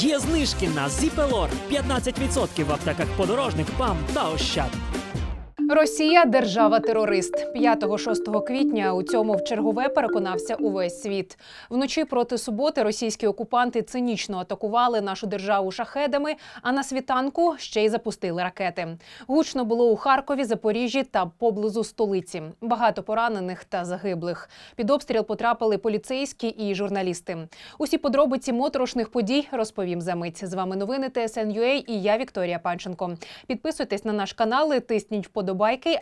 Є знижки на Зіпелор 15% в аптеках подорожних, ПАМ та Ощад. Росія держава-терорист. 5-6 квітня у цьому в чергове переконався увесь світ. Вночі проти суботи російські окупанти цинічно атакували нашу державу шахедами, а на світанку ще й запустили ракети. Гучно було у Харкові, Запоріжжі та поблизу столиці. Багато поранених та загиблих. Під обстріл потрапили поліцейські і журналісти. Усі подробиці моторошних подій розповім за мить. З вами новини ТСН.UA і я Вікторія Панченко. Підписуйтесь на наш канал, тисніть вподобайки,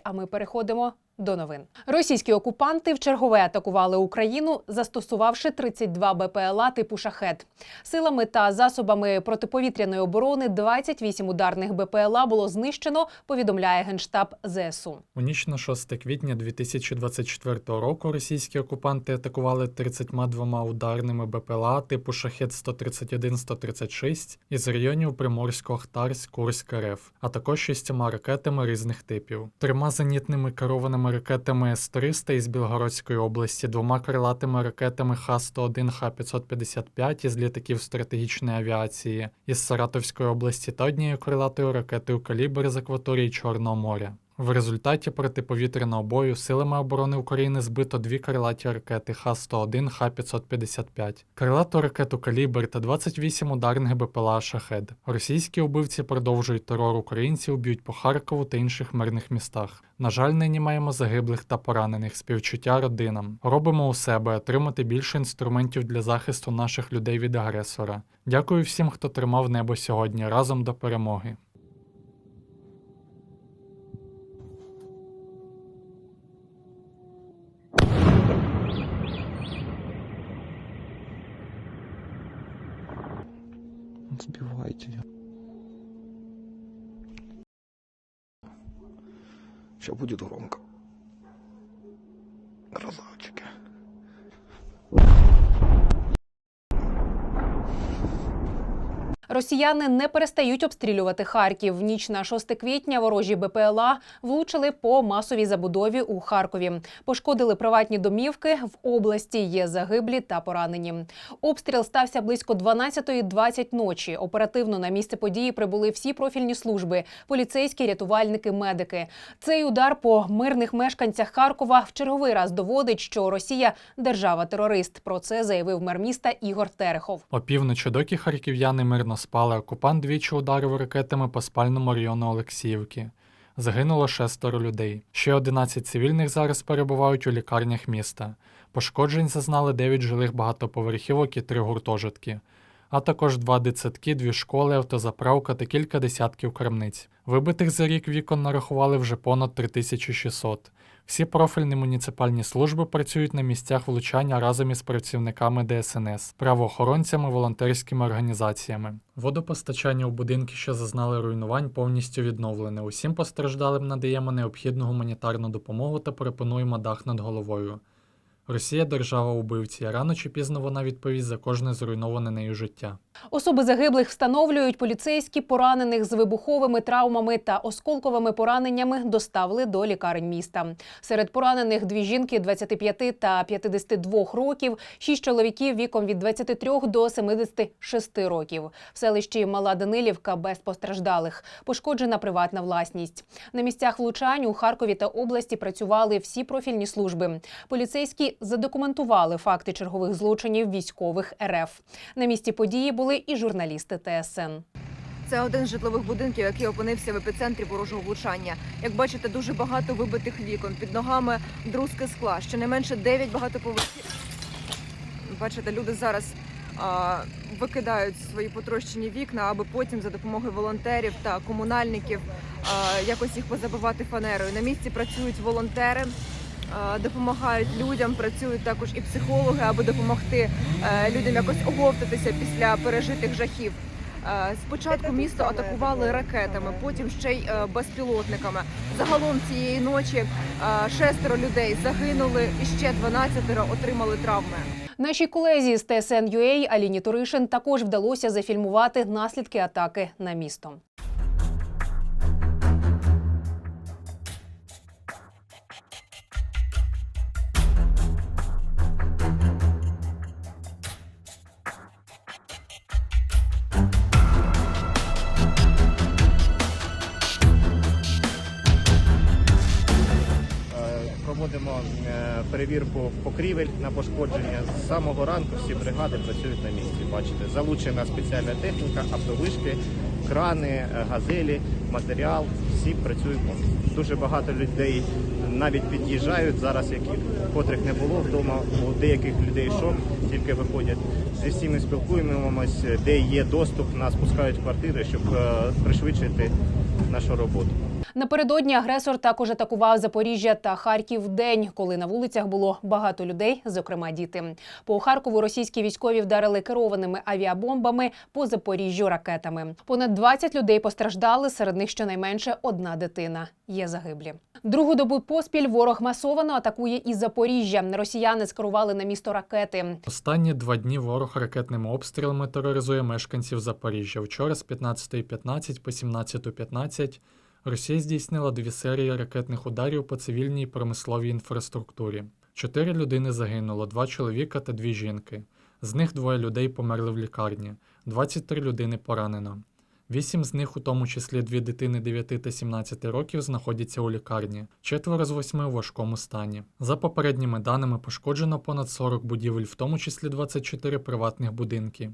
а ми переходимо. До новин російські окупанти вчергове атакували Україну, застосувавши 32 БПЛА типу шахет. Силами та засобами протиповітряної оборони 28 ударних БПЛА було знищено. Повідомляє генштаб ЗСУ. У ніч на 6 квітня 2024 року російські окупанти атакували 32 ударними БПЛА типу шахет 131-136 із районів Приморсько-Ахтарськ, Курськ РФ, а також шістьма ракетами різних типів, трьома зенітними керованими ракетами С-300 із Білгородської області, двома крилатими ракетами Х-101, Х-555 із літаків стратегічної авіації із Саратовської області та однією крилатою ракетою «Калібр» з акваторії Чорного моря. В результаті протиповітряного бою силами оборони України збито дві крилаті ракети Х-101, Х-555, крилату ракету «Калібр» та 28 ударних БПЛА «Шахед». Російські убивці продовжують терор українців, б'ють по Харкову та інших мирних містах. На жаль, нині маємо загиблих та поранених, співчуття родинам. Робимо у себе отримати більше інструментів для захисту наших людей від агресора. Дякую всім, хто тримав небо сьогодні разом до перемоги. Все будет громко. Красавчики. Росіяни не перестають обстрілювати Харків. В ніч на 6 квітня ворожі БПЛА влучили по масовій забудові у Харкові. Пошкодили приватні домівки. В області є загиблі та поранені. Обстріл стався близько 12.20 ночі. Оперативно на місце події прибули всі профільні служби: поліцейські, рятувальники, медики. Цей удар по мирних мешканцях Харкова в черговий раз доводить, що Росія держава-терорист. Про це заявив мер міста Ігор Терехов. Опівночі, доки харків'яни мирно спали, окупант двічі ударив ракетами по спальному району Олексіївки. Загинуло шестеро людей. Ще 11 цивільних зараз перебувають у лікарнях міста. Пошкоджень зазнали 9 жилих багатоповерхівок і 3 гуртожитки, а також два дитсадки, дві школи, автозаправка та кілька десятків крамниць. Вибитих за рік вікон нарахували вже понад 3600. Всі профільні муніципальні служби працюють на місцях влучання разом із працівниками ДСНС, правоохоронцями, волонтерськими організаціями. Водопостачання у будинки, що зазнали руйнувань, повністю відновлене. Усім постраждалим надаємо необхідну гуманітарну допомогу та пропонуємо дах над головою. Росія держава убивці, рано чи пізно вона відповість за кожне зруйноване нею життя. Особи загиблих встановлюють поліцейські поранених з вибуховими травмами та осколковими пораненнями доставили до лікарень міста. Серед поранених дві жінки 25 та 52 років, шість чоловіків віком від 23 до 76 років. В селищі Мала Данилівка без постраждалих. Пошкоджена приватна власність. На місцях влучань у Харкові та області працювали всі профільні служби. Поліцейські задокументували факти чергових злочинів військових РФ. На місці події були і журналісти ТСН. Це один з житлових будинків, який опинився в епіцентрі ворожого влучання. Як бачите, дуже багато вибитих вікон. Під ногами друзки скла. Щонайменше 9 багатоповерхів. Бачите, люди зараз а, викидають свої потрощені вікна, аби потім за допомогою волонтерів та комунальників а, якось їх позабивати фанерою. На місці працюють волонтери. А, Допомагають людям, працюють також і психологи, аби допомогти е, людям якось оговтатися після пережитих жахів. Е, Спочатку місто атакували ракетами, потім ще й е, безпілотниками. Загалом цієї ночі е, шестеро людей загинули, і ще 12 отримали травми. Нашій колезі з ТСН.UA Аліні Туришин також вдалося зафільмувати наслідки атаки на місто. Перевірку покрівель на пошкодження. З самого ранку всі бригади працюють на місці. Бачите, залучена спеціальна техніка, автовишки, крани, е, газелі, матеріал. Всі працюють. Дуже багато людей навіть під'їжджають зараз, котрих не було вдома. У деяких людей шок, тільки виходять. Зі всіми спілкуємось, де є доступ, нас пускають в квартири, щоб е, пришвидшити нашу роботу. Напередодні агресор також атакував Запоріжжя та Харків день, коли на вулицях було багато людей, зокрема діти. По Харкову російські військові вдарили керованими авіабомбами по Запоріжжю ракетами. Понад 20 людей постраждали. Серед них щонайменше одна дитина. Є загиблі. Другу добу поспіль ворог масовано атакує і Запоріжжя. Росіяни скерували на місто ракети. Останні два дні ворог ракетними обстрілами тероризує мешканців Запоріжжя. Вчора з 15.15 по 17.15 Росія здійснила дві серії ракетних ударів по цивільній промисловій інфраструктурі. Чотири людини загинуло, два чоловіка та дві жінки. З них двоє людей померли в лікарні, 23 людини поранено. Вісім з них, у тому числі дві дитини 9 та 17 років, знаходяться у лікарні, четверо з восьми у важкому стані. За попередніми даними пошкоджено понад 40 будівель, в тому числі 24 приватних будинки,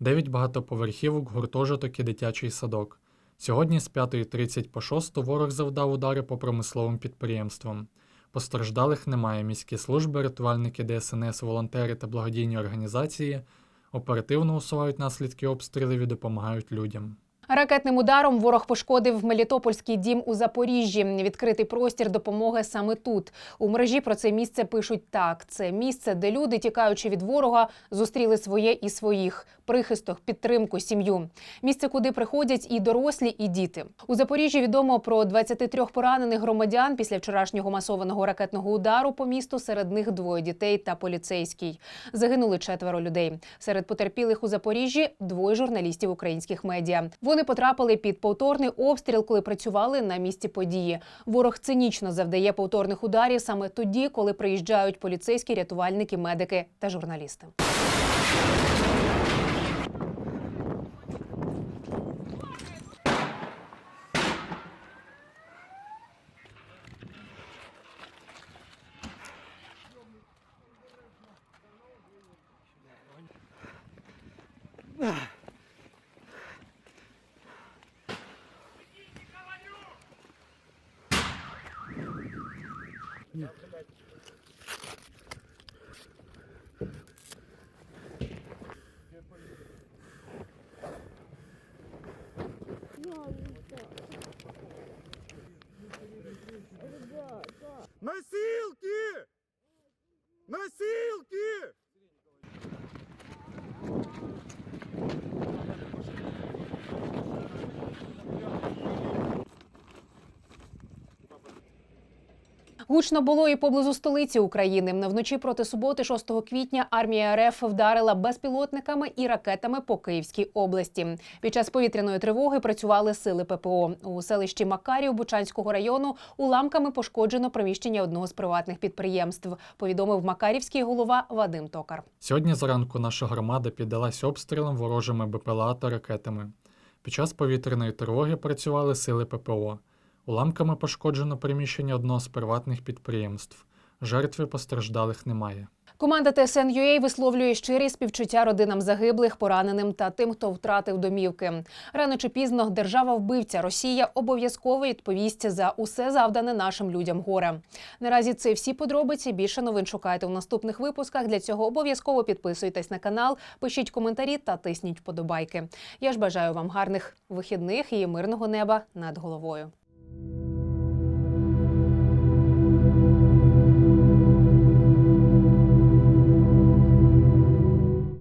9 багатоповерхівок, гуртожиток і дитячий садок. Сьогодні з 5.30 по 6 ворог завдав удари по промисловим підприємствам. Постраждалих немає. Міські служби, рятувальники ДСНС, волонтери та благодійні організації оперативно усувають наслідки обстрілів і допомагають людям. Ракетним ударом ворог пошкодив Мелітопольський дім у Запоріжжі. Відкритий простір допомоги саме тут. У мережі про це місце пишуть так: це місце, де люди, тікаючи від ворога, зустріли своє і своїх прихисток, підтримку, сім'ю. Місце, куди приходять і дорослі, і діти. У Запоріжжі відомо про 23 поранених громадян після вчорашнього масованого ракетного удару по місту. Серед них двоє дітей та поліцейський. Загинули четверо людей. Серед потерпілих у Запоріжжі двоє журналістів українських медіа. Вони потрапили під повторний обстріл, коли працювали на місці події. Ворог цинічно завдає повторних ударів саме тоді, коли приїжджають поліцейські, рятувальники, медики та журналісти. Носилки! Гучно було і поблизу столиці України. Вночі проти суботи, 6 квітня, армія РФ вдарила безпілотниками і ракетами по Київській області. Під час повітряної тривоги працювали сили ППО. У селищі Макарів Бучанського району уламками пошкоджено приміщення одного з приватних підприємств. Повідомив макарівський голова Вадим Токар. Сьогодні зранку наша громада піддалась обстрілам ворожими БПЛА та ракетами. Під час повітряної тривоги працювали сили ППО. Уламками пошкоджено приміщення одного з приватних підприємств. Жертви постраждалих немає. Команда ТСН.UA висловлює щирі співчуття родинам загиблих, пораненим та тим, хто втратив домівки. Рано чи пізно держава вбивця Росія обов'язково відповість за усе завдане нашим людям горе. Наразі це всі подробиці. Більше новин шукайте в наступних випусках. Для цього обов'язково підписуйтесь на канал, пишіть коментарі та тисніть вподобайки. Я ж бажаю вам гарних вихідних і мирного неба над головою. thank you